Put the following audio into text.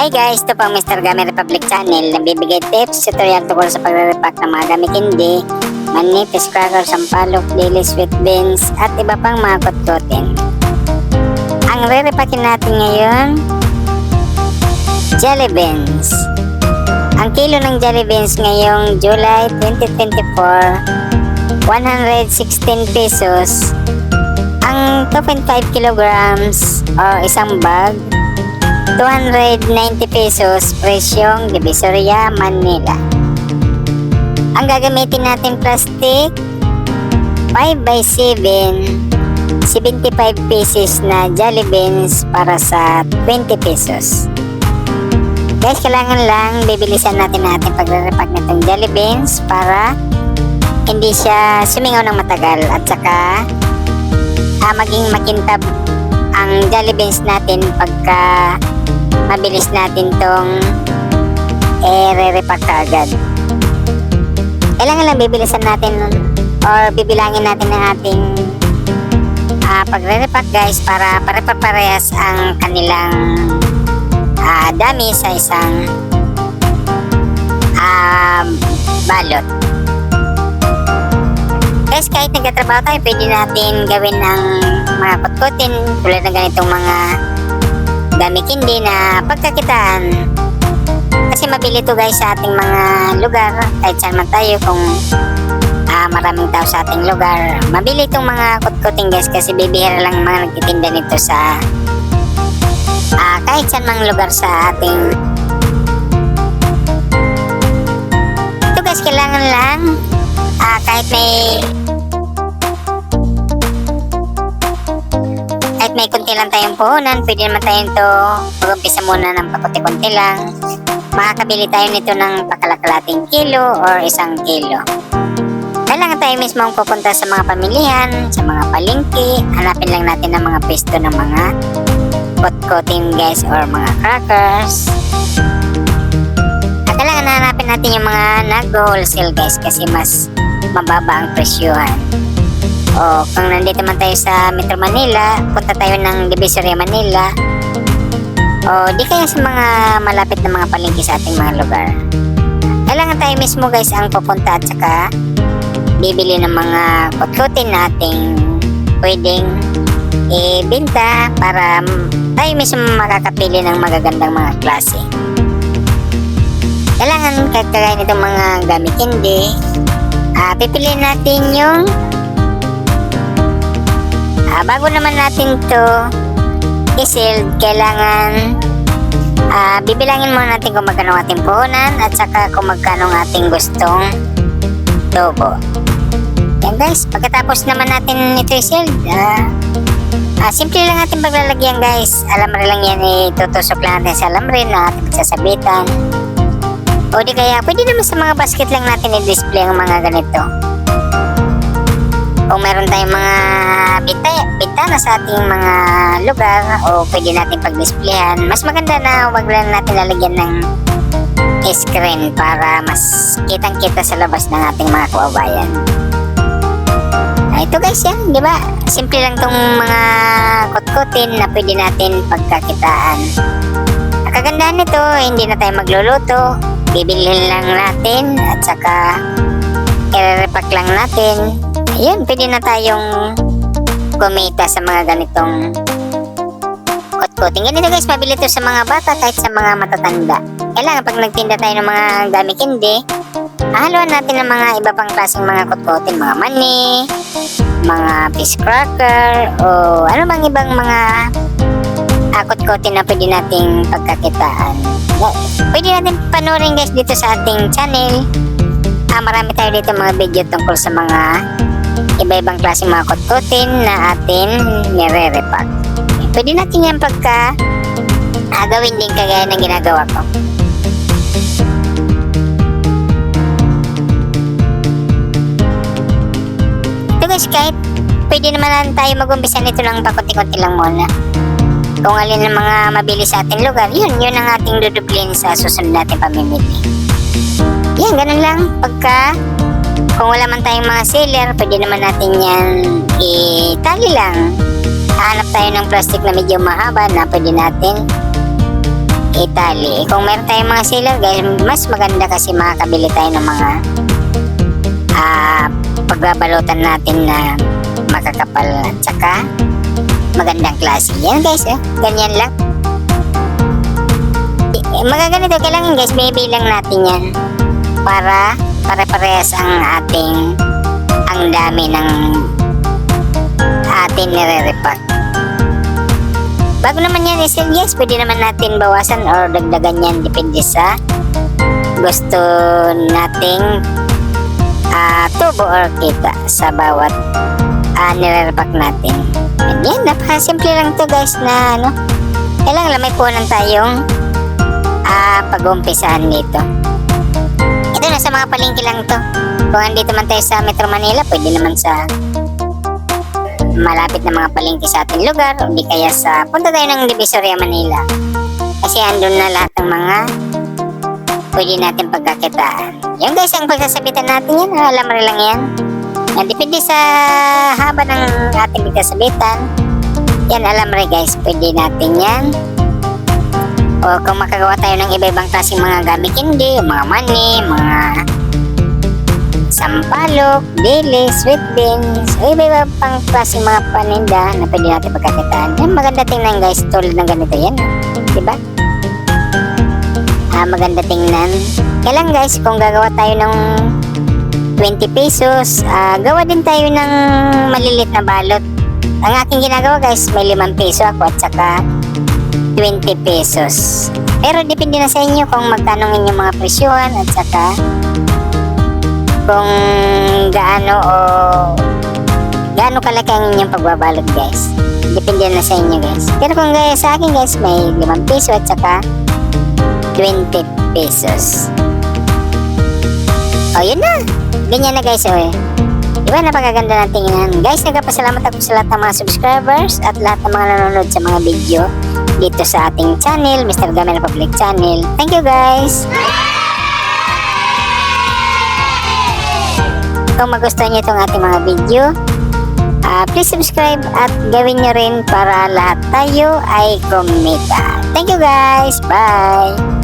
Hi guys, ito po ang Mr. Gami Republic Channel na bibigay tips, tutorial tungkol sa pagre-repack ng mga gami candy, manipis, cracker, sampalok, daily sweet beans, at iba pang mga kutkutin. Ang re-repackin natin ngayon, jelly beans. Ang kilo ng jelly beans ngayong July 2024, 116 pesos. Ang 2.5 kilograms o isang bag, 290 pesos presyong Divisoria, Manila. Ang gagamitin natin plastic 5x7 75 pieces na jelly beans para sa 20 pesos. Guys, kailangan lang bibilisan natin natin pagre-repack nitong jelly beans para hindi siya sumingaw ng matagal at saka ah, maging makintab ang jelly beans natin pagka mabilis natin tong i-repack agad. Kailangan lang bibilisan natin or bibilangin natin ang ating ah, pagre-repack guys para pare-parehas ang kanilang ah, dami sa isang ah, balot. Guys, kahit nagtatrabaho tayo, pwede natin gawin ng mga kutkutin tulad ng ganitong mga dami kindi na pagkakitaan. Kasi mabili to guys sa ating mga lugar, kahit saan man tayo kung ah, maraming tao sa ating lugar. Mabili itong mga kutkutin guys kasi bibihira lang mga nagtitinda nito sa ah, kahit saan mang lugar sa ating ito guys kailangan lang ah, kahit may kahit may kunti lang tayong puhunan pwede naman tayong to mag-umpisa muna ng pakunti-kunti lang makakabili tayo nito ng pakalakalating kilo or isang kilo kailangan tayo mismo ang pupunta sa mga pamilihan, sa mga palengke, hanapin lang natin ang mga pwesto ng mga kutkutin guys or mga crackers. At kailangan hanapin natin yung mga nag-wholesale guys kasi mas mababa ang presyuhan. O kung nandito man tayo sa Metro Manila, punta tayo ng Divisoria Manila. O di kaya sa mga malapit na mga palengke sa ating mga lugar. Kailangan tayo mismo guys ang pupunta at saka bibili ng mga kutkutin nating pwedeng ibenta para tayo mismo makakapili ng magagandang mga klase. Kailangan kagaya nitong mga gamit hindi, ah pipiliin natin yung ah, bago naman natin to i-sealed, kailangan ah bibilangin muna natin kung magkano ating puhunan at saka kung magkano ating gustong tubo. Yan guys, pagkatapos naman natin ito i-sealed, ah, ah, simple lang natin paglalagyan guys. Alamre lang yan, itutusok lang natin sa alamre na ating pagsasabitan. O di kaya, pwede naman sa mga basket lang natin i-display ang mga ganito. Kung meron tayong mga bita, bintana sa ating mga lugar o pwede natin pag-displayan, mas maganda na wag lang natin lalagyan ng screen para mas kitang-kita sa labas ng ating mga kababayan. Ah, ito guys yan, di ba? Simple lang tong mga kutkutin na pwede natin pagkakitaan. Ang kagandahan nito, hindi na tayo magluluto. Bibilhin lang natin at saka i-repack lang natin. Ayun, pwede na tayong kumita sa mga ganitong kutkutin. Ganito guys, mabili to sa mga bata kahit sa mga matatanda. Kailangan pag nagtinda tayo ng mga gamit hindi, haluan natin ng mga iba pang klaseng mga kutkutin, mga mani, mga fish cracker, o ano bang ibang mga uh, kutkutin na pwede nating pagkakitaan. Pwede natin panoorin guys dito sa ating channel. Ah, marami tayo dito mga video tungkol sa mga iba-ibang klaseng mga kutkutin na atin nire-repack. Pwede natin yan pagka ah, din kagaya ng ginagawa ko. Ito guys, kahit pwede naman lang tayo mag-umpisa nito lang pakunti-kunti lang muna. Kung alin ang mga mabili sa ating lugar, yun, yun ang ating dudublin sa susunod natin pamimili. Yan, ganun lang. Pagka, kung wala man tayong mga seller, pwede naman natin yan itali lang. Hanap tayo ng plastic na medyo mahaba na pwede natin Italy. Kung meron tayong mga sealer guys, mas maganda kasi makakabili tayo ng mga ah pagbabalutan natin na makakapal at saka magandang klase. Yan guys, eh. ganyan lang. Eh, magaganito, kailangan guys, bibilang natin yan para pare-parehas ang ating ang dami ng atin nire-repack. Bago naman yan isil, yes, pwede naman natin bawasan or dagdagan yan depende sa gusto nating ah, tubo or kita sa bawat uh, nire-repack natin. And yan, napaka-simple lang to guys na ano, kailangan lang may punan tayong ah, pag-umpisahan dito. Na sa mga palengke lang to. Kung andito man tayo sa Metro Manila, pwede naman sa malapit na mga palengke sa ating lugar o kaya sa punta tayo ng Divisoria, Manila. Kasi andun na lahat ng mga pwede natin pagkakitaan. Yung guys, ang pagsasabitan natin yan, alam rin lang yan. Yan, depende sa haba ng ating pagsasabitan. Yan, alam rin guys, pwede natin yan. O kung makagawa tayo ng iba-ibang klaseng mga gamit hindi, mga mani, mga sampalok, dili, sweet beans, o iba-iba pang klaseng mga paninda na pwede natin pagkakitaan. Yan, maganda tingnan guys, tulad ng ganito yan. Diba? Ah, maganda tingnan. Kailan guys, kung gagawa tayo ng 20 pesos, ah, gawa din tayo ng malilit na balot. Ang aking ginagawa guys, may 5 peso ako at saka 20 pesos. Pero depende na sa inyo kung magkano inyong mga presyohan at saka kung gaano o gaano kalaki ang inyong pagbabalot guys. Depende na sa inyo guys. Pero kung gaya sa akin guys, may 5 peso at saka 20 pesos. O yun na. Ganyan na guys. O, eh. Diba napakaganda ng tingnan. Guys, nagpapasalamat ako sa lahat ng mga subscribers at lahat ng mga nanonood sa mga video dito sa ating channel, Mr. Gamel Public Channel. Thank you guys! Kung magustuhan niyo itong ating mga video, ah, please subscribe at gawin niyo rin para lahat tayo ay kumita. Thank you guys! Bye!